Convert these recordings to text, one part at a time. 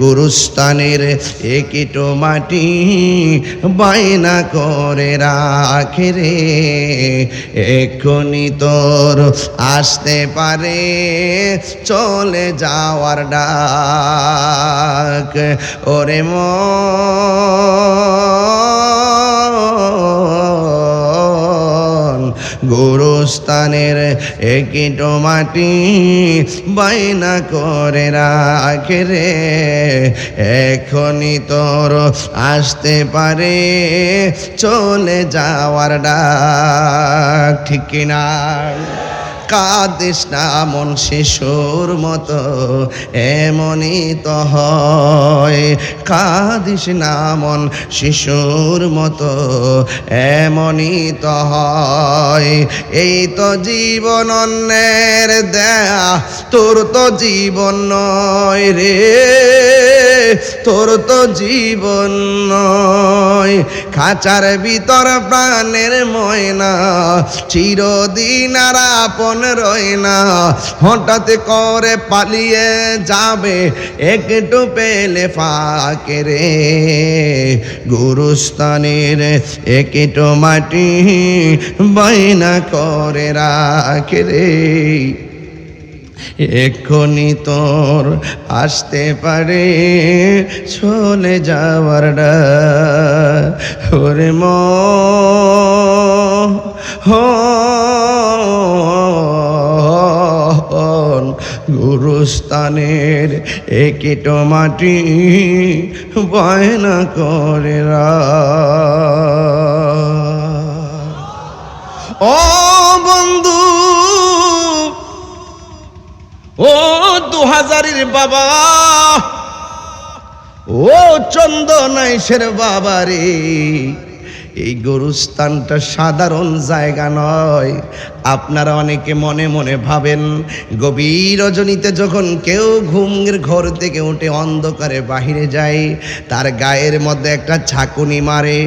গুরুস্থানের একিটো মাটি বায়না করে রাখে রে। এক্ষুনি তোর আসতে পারে, চলে যাওয়ার ডাক। ওরে মন গোরস্থানের একিটো মাটি বাইনা করে রাখে রে। এখনই তোর আসতে পারে, চলে যাওয়ার ডাক, ঠিক কিনা? কাঁদিস না, মন শিশুর মতো, এমনই তো হয়। কাঁদিস না, মন শিশুর মতো, এমনই তো হয়। এই তো জীবন অন্যের দেয়া, তোর তো জীবন নয় রে। তোর তো জীবন নয়। খাঁচার ভিতর প্রাণের ময়না, চিরদিন আর আপন রয় না। হঠাৎ করে পালিয়ে যাবে একটু পেলে ফাঁকে রে গুরুস্থানের একটু মাটি বাইনা করে রাখে রে এক্ষুনি তোর আসতে পারে চলে যাওয়ার। ওরে গুরুস্থানের একিট মাটি বায়না করে ও বন্ধু, ও দু হাজারের বাবা, ও চন্দনাইশের বাবা রে এই গরুস্থানটা সাধারণ জায়গা নয়। আপনারা অনেকে মনে মনে ভাবেন, গভীর রজনীতে যখন কেউ ঘুমের ঘর থেকে উঠে অন্ধকারে বাহিরে যায়, তার গায়ের মধ্যে একটা ছাকুনি মারে।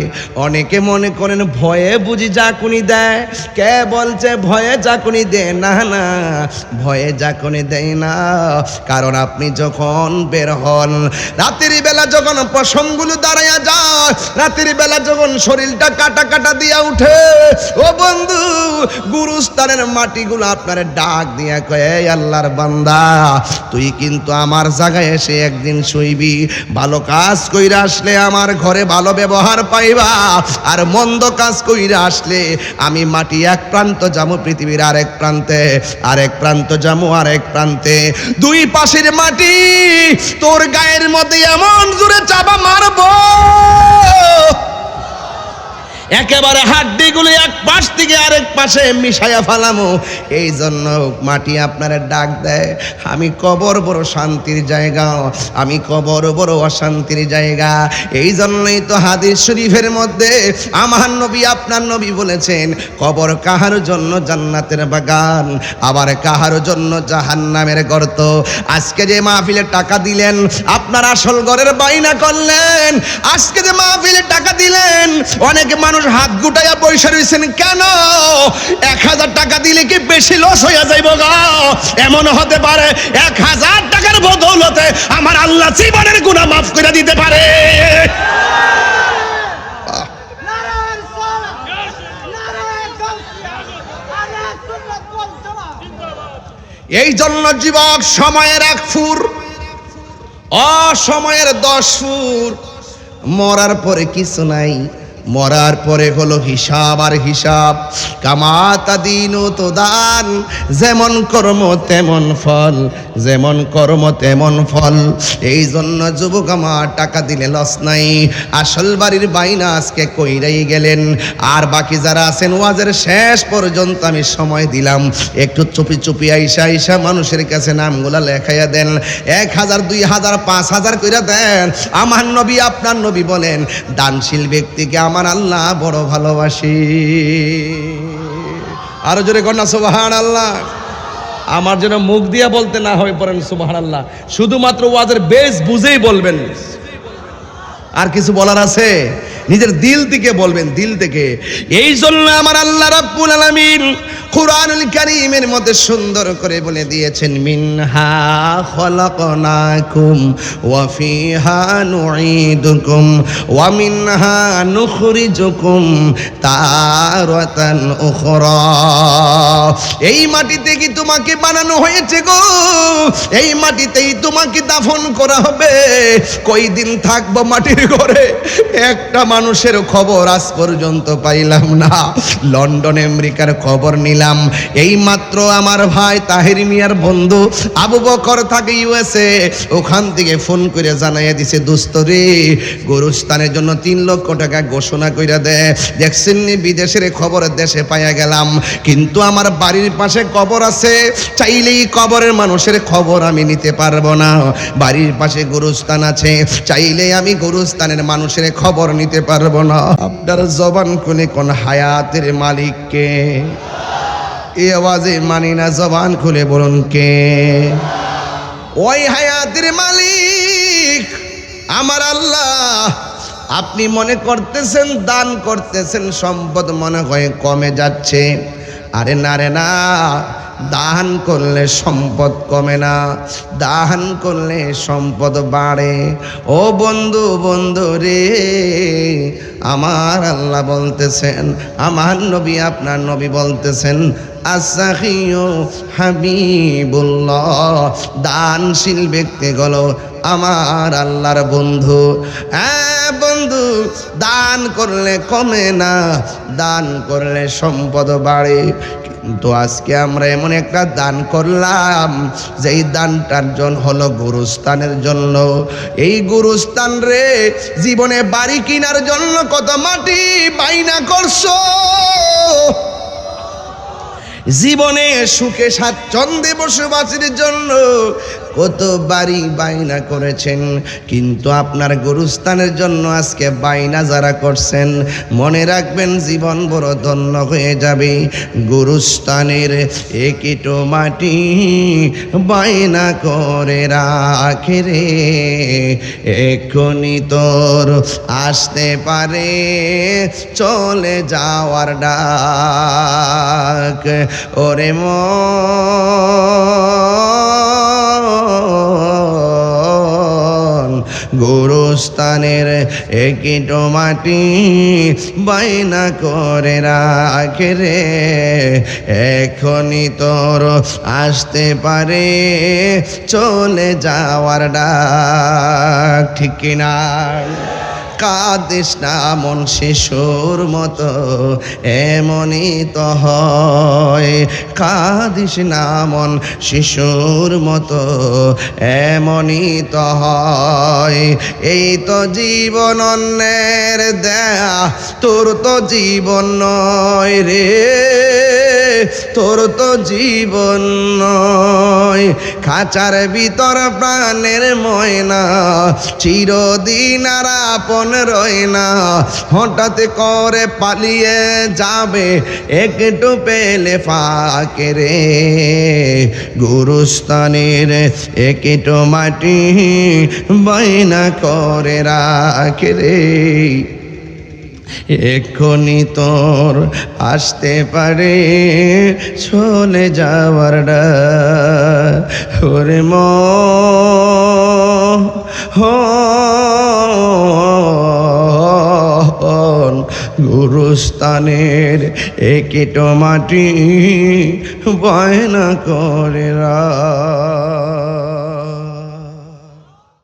অনেকে মনে করেন, ভয়ে বুঝি জাকুনি দেয়। কে বলছে ভয়ে জাকুনি দেয় না না, ভয়ে জাকুনি দেয় না। কারণ আপনি যখন বের হন রাতের বেলা যখন পশমগুলো দাঁড়াইয়া যায় রাতের বেলা যখন শরীরটা কাটা কাটা দিয়া উঠে, ও বন্ধু, গুরুস্থানের মাটিগুলো আপনার ডাক দিয়া কয়ে, "এই আল্লাহর বান্দা, তুই কিন্তু আমার জায়গায় এসে একদিন শুইবি। ভালো কাজ কইরা আসলে আমার ঘরে ভালো ব্যবহার পাইবা। আর মন্দ কাজ কইরা আসলে আমি মাটি এক প্রান্ত যাব পৃথিবীর আরেক প্রান্তে, আরেক প্রান্ত যাব আরেক প্রান্তে। দুই পাশের মাটি তোর গায়ের মধ্যে এমন জোরে চাপা মারবো। oh, একেবারে হাড্ডিগুলি এক পাশ থেকে আরেক পাশে মিশাইয়া ফালামো। এই জন্য মাটি আপনার ডাক দেয়, আমি কবর বড় শান্তির জায়গা, আমি কবর বড় অশান্তির জায়গা। এই জন্যই তো হাদিস শরীফের মধ্যে আমার নবী আপনার নবী বলেছেন, কবর কাহার জন্য জান্নাতের বাগান, আবার কাহার জন্য জাহান্নামের গর্ত। আজকে যে মাহফিলে টাকা দিলেন, আপনার আসল ঘরের বাইনা করলেন। আজকে যে মাহফিলে টাকা দিলেন, অনেক মানুষ হাত গুটাইয়া পয়সা রয়েছেন কেন? এক হাজার টাকা দিলে কি বেশি লস হইয়া যাইব এমন হতে পারে এক হাজার টাকার বদৌলতে আমার আল্লাহ জীবনের গুণা মাফ করে দিতে পারে। এই জন্য যুবক, সময়ের এক ফুর, অসময়ের দশ ফুর, মরার পরে কিছু নাই। মরার পরে হলো হিসাব আর হিসাব। কামাতা দিন তো দান, যেমন কর্ম তেমন ফল, যেমন কর্ম তেমন ফল। এই জন্য যুবক আমার টাকা দিলে লস নাই, আসল বাড়ির বাইনা আজকে কইরাই গেলেন। আর বাকি যারা আছেন, ওয়াজের শেষ পর্যন্ত আমি সময় দিলাম। একটু চুপি চুপি আইসা আইসা মানুষের কাছে নামগুলা লেখাইয়া দেন। এক হাজার, দুই হাজার, পাঁচ হাজার কইরা দেন। আমার নবী, আপনার নবী বলেন, দানশীল ব্যক্তিকে আমার আল্লাহ বড় ভালোবাসি। আরও জোরে কন্যা সুবাহান আল্লাহ আমার যেন মুখ দিয়া বলতে না হয়ে পড়েন সুবাহান আল্লাহ শুধুমাত্র ওয়াজের বেশ বুঝেই বলবেন। আর কিছু বলার আছে? নিজের দিল থেকে বলবেন, দিল থেকে। এই জন্য আমার আল্লাহ রাব্বুল আলামিন কুরআনুল কারীমের মধ্যে সুন্দর করে বলে দিয়েছেন, মিনহা খলাকনাকুম ওয়া ফিহা নুঈদুকুম ওয়া মিনহা নুখরিজুকুম তারাতান উখরা। এই মাটিতে কি তোমাকে বানানো হয়েছে গো? এই মাটিতেই তোমাকে দাফন করা হবে। কই দিন থাকব মাটির ঘরে? একটা মানুষের খবর আজ পর্যন্ত পাইলাম না। লন্ডন, আমেরিকার খবর নিলাম। এই মাত্র আমার ভাই তাহির মিয়ার বন্ধু আবু বকর থাকে ইউএসএ, ওখান থেকে ফোন করে জানাইয়া দিছে, দোস্ত রে, গরুস্থানের জন্য তিন লক্ষ টাকা ঘোষণা কইরা দেয় দেখছেন বিদেশের খবর দেশে পাইয়া গেলাম। কিন্তু আমার বাড়ির পাশে কবর আছে, চাইলেই কবরের মানুষের খবর আমি নিতে পারব না। বাড়ির পাশে গরুস্থান আছে চাইলে আমি গরুস্থানের মানুষের খবর নিতে পারব না। আপনার জবান কোনে কোন হায়াতের মালিককে? এই আওয়াজে মানি না জবান খুলে বলুন কে? ওই হায়াতের মালিক, আমার আল্লাহ, আপনি মনে করতেছেন, দান করতেছেন, সম্পদ মনে হয় কমে যাচ্ছে। আরে না রে না দান করলে সম্পদ কমে না, দান করলে সম্পদ বাড়ে। ও বন্ধু বন্ধু রে, আমার আল্লাহ বলতেছেন, আমার নবী আপনার নবী বলতেছেন আসাহিও হাবিবুল্লাহ, দানশীল ব্যক্তিগুলো আমার আল্লাহর বন্ধু। হ্যাঁ বন্ধু, দান করলে কমে না, দান করলে সম্পদ বাড়ে। কিন্তু আজকে আমরা এমন একটা দান করলাম, যেই দানটার জন্য হলো গুরুস্থানের জন্য। এই গুরুস্থান রে, জীবনে বাড়ি কেনার জন্য কত মাটি বাইনা করছ? জীবনে সুখে স্বাচ্ছন্দ্যে বসবাসের জন্য কত বাড়ি বাইনা করেছেন, কিন্তু আপনার গুরুস্থানের জন্য আজকে বাইনা যারা করছেন, মনে রাখবেন জীবন বড় ধন্য হয়ে যাবে। গুরুস্থানের একিটো মাটি বাইনা করে রাখে রে। এক্ষুনি তোর আসতে পারে, চলে যাওয়ার ডাক। ওরে মন গোরস্থানের একটো মাটি বাইনা করে রাখে রে। এখনই তোর আসতে পারে, চলে যাওয়ার ডাক, ঠিক কিনা? কাদিস না, মন শিশুর মতো, এমনই তো হয়। কাদিস না, মন শিশুর মতো, এমনই তো হয়। এই তো জীবন অন্যের দেয়া, তোর তো জীবন নয় রে। তোর তো জীবন নয়। খাঁচার ভিতর প্রাণের ময়না, চিরদিন আর আপন রয় না, হঠাৎ করে পালিয়ে যাবে একটু পেলে ফাঁকে রে গুরুস্থানের একটু মাটি বাইনা করে রাখে রে এক্ষুনি তোর আসতে পারে, চলে যাওয়ার ডাক। ওরে ম গুরুস্থানের একটো মাটি বয়না করে রা।